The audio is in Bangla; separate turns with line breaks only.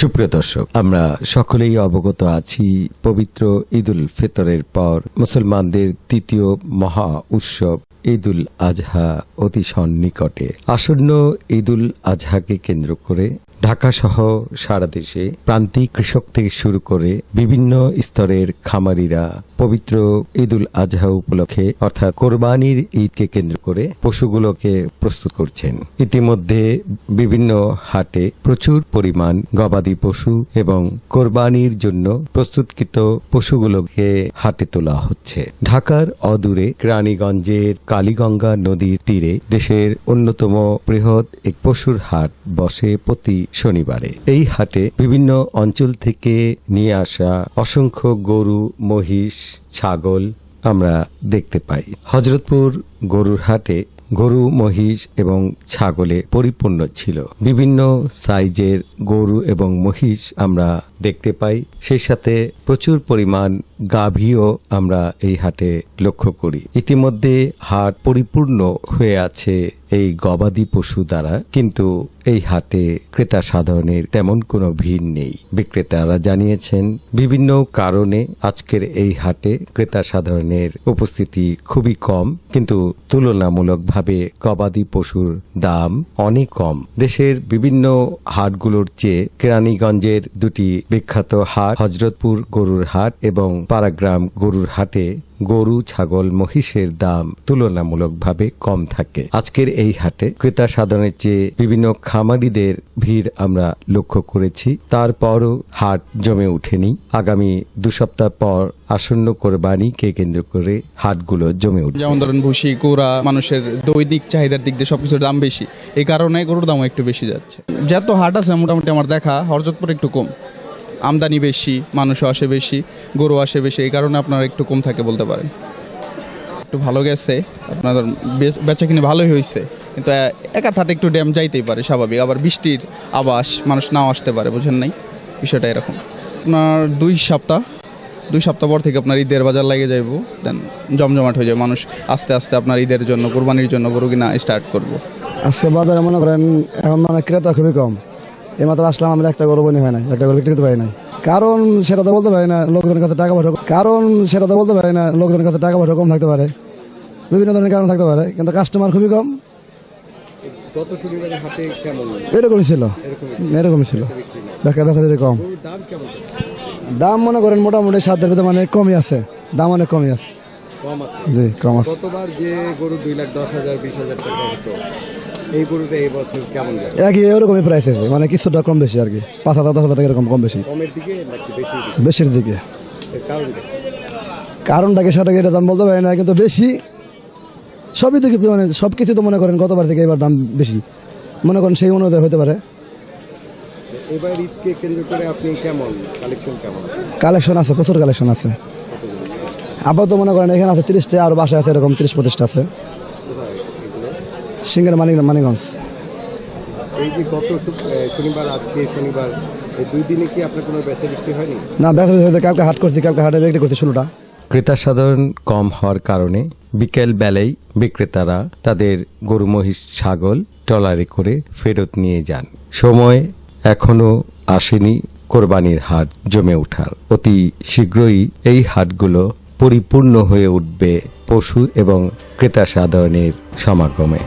সুপ্রিয় দর্শক, আমরা সকলেই অবগত আছি পবিত্র ঈদুল ফিতরের পর মুসলমানদের তৃতীয় মহা উৎসব ঈদুল আজহা অতি সন্নিকটে। আসন্ন ঈদুল আজহাকে কেন্দ্র করে ঢাকা সহ সারা দেশে প্রান্তিক কৃষক থেকে শুরু করে বিভিন্ন স্তরের খামারিরা পবিত্র ঈদুল আজহা উপলক্ষে, অর্থাৎ কোরবানির ঈদকে কেন্দ্র করে পশুগুলোকে প্রস্তুত করছেন। ইতিমধ্যে বিভিন্ন হাটে প্রচুর পরিমাণ গবাদি পশু এবং কোরবানির জন্য প্রস্তুতকৃত পশুগুলোকে হাটে তোলা হচ্ছে। ঢাকার অদূরে রানীগঞ্জের কালীগঙ্গা নদীর তীরে দেশের অন্যতম বৃহৎ এক পশুর হাট বসে প্রতি শনিবারে। এই হাটে বিভিন্ন অঞ্চল থেকে নিয়ে আসা অসংখ্য গরু, মহিষ, ছাগল আমরা দেখতে পাই। হজরতপুর গরুর হাটে গরু, মহিষ এবং ছাগলে পরিপূর্ণ ছিল। বিভিন্ন সাইজের গরু এবং মহিষ আমরা দেখতে পাই। সেই সাথে প্রচুর পরিমাণ গাভীও আমরা এই হাটে লক্ষ্য করি। ইতিমধ্যে হাট পরিপূর্ণ হয়ে আছে এই গবাদি পশু দ্বারা। কিন্তু এই হাটে ক্রেতা সাধারণের তেমন কোনো ভিড় নেই। বিক্রেতারা জানিয়েছেন, বিভিন্ন কারণে আজকের এই হাটে ক্রেতা সাধারণের উপস্থিতি খুবই কম, কিন্তু তুলনামূলকভাবে গবাদি পশুর দাম অনেক কম। দেশের বিভিন্ন হাটগুলোর চেয়ে কেরানীগঞ্জের দুটি বিখ্যাত হাট, হজরতপুর গরুর হাট এবং পারাগ্রাম গরুর হাটে গরু, ছাগল, মহিষের দাম তুলনামূলকভাবে কম থাকে। আজকের এই হাটে ক্রেতা সাধারণের চেয়ে বিভিন্ন খামারিদের ভিড় আমরা লক্ষ্য করেছি। তারপরও হাট জমে ওঠেনি। আগামী দু সপ্তাহ পর আসন্ন কোরবানিকে কেন্দ্র করে হাটগুলো জমে উঠবে।
যেমন ধরেন ভুসি কোরা মানুষের দৈনিক চাহিদার দিক দিয়ে সবকিছুর দাম বেশি। এই কারণে গরুর দামও একটু বেশি যাচ্ছে। যত হাট আছে, মোটামুটি আমার দেখা হরজতপুর একটু কম। আমদানি বেশি মানুষও আসে বেশি, গরু আসে বেশি, এই কারণে আপনার একটু কম থাকে বলতে পারেন। একটু ভালো গেছে আপনার বেচ- বেচা কিনে ভালোই হয়েছে কিন্তু একা থাটে একটু ড্যাম যাইতেই পারে, স্বাভাবিক। আবার বৃষ্টির আবাস মানুষ নাও আসতে পারে, বুঝেন নাই? বিষয়টা এরকম। আপনার দুই সপ্তাহ দুই সপ্তাহ পর থেকে আপনার ঈদের বাজার লাগে যাইব, দেন জমজমাট হয়ে যায় মানুষ আস্তে আস্তে আপনার ঈদের জন্য, কোরবানির জন্য গরু কিনা স্টার্ট করব।
আজকে বাজারে মনে করেন, এখন মানে ক্রেতা খুবই কম। এই মাত্র আসলাম আমরা একটা গরু বনি হয় না একটা গরু বিক্রি করতে পারি নাই। কারণ সেটা তো বলতে পারি না লোকজনের কাছে টাকা পয়সা কারণ সেটা তো বলতে পারি না লোকজনের কাছে টাকা পয়সা কম থাকতে পারে। বিভিন্ন ধরনের কারণ থাকতে পারে কিন্তু কাস্টমার খুবই কম।
গত শনিবারের হাটে কেমন?
এরকমই ছিল। এরকমই ছিল। বেকার বেচা বিক্রি কম।
দাম
মনে করেন মোটামুটি সাতের ভিতরে মানে কমই আছে। দাম অনেক কমই আছে।
আছে।
জি কম আছে।
গতবার যে গরু দুই লাখ দশ হাজার বিশ হাজার টাকা হতো এই গরুটা এই বছর কেমন যাবে?
একই এরকমই প্রাইস আছে মানে কিছুটা কম বেশি আর কি পাঁচ হাজার দশ হাজার টাকা এরকম কম বেশি।
কমের দিকে নাকি বেশি
বেশির দিকে।
এর কারণ কি?
কারণটাকে সেটাকে এটা দাম বলতে পারি না কিন্তু বেশি সবই তো কি- মানে সব কিছু তো মনে করেন গতবার থেকে এবার দাম বেশি। মনে করেন সেই অনুযায়ী হতে পারে।
এবার ঈদকে কেন্দ্র করে আপনি কেমন? কালেকশন কেমন?
কালেকশন আছে প্রচুর কালেকশন আছে। আপাতত মনে করেন এখানে আছে তিরিশটা আর বাসায় আছে এরকম তিরিশ পঁচিশটা আছে। সিঙ্গের মানিক মানিগঞ্জ
এই যে গত শনিবার আজকে শনিবার এই দুই দিনে কি আপনার কোনো বেচা বিক্রি হয়নি?
না বেচা বেচা হয়তো কালকে হাট করছি কালকে হাটে বিক্রি করছি ষোলোটা
ক্রেতা সাধারণ কম হওয়ার কারণে বিকেল বেলায় বিক্রেতারা তাদের গরু মহিষ ছাগল ট্রলারে করে ফেরত নিয়ে যান। সময় এখনও আসেনি কোরবানির হাট জমে ওঠার। অতি শীঘ্রই এই হাটগুলো পরিপূর্ণ হয়ে উঠবে পশু এবং ক্রেতা সাধারণের সমাগমে।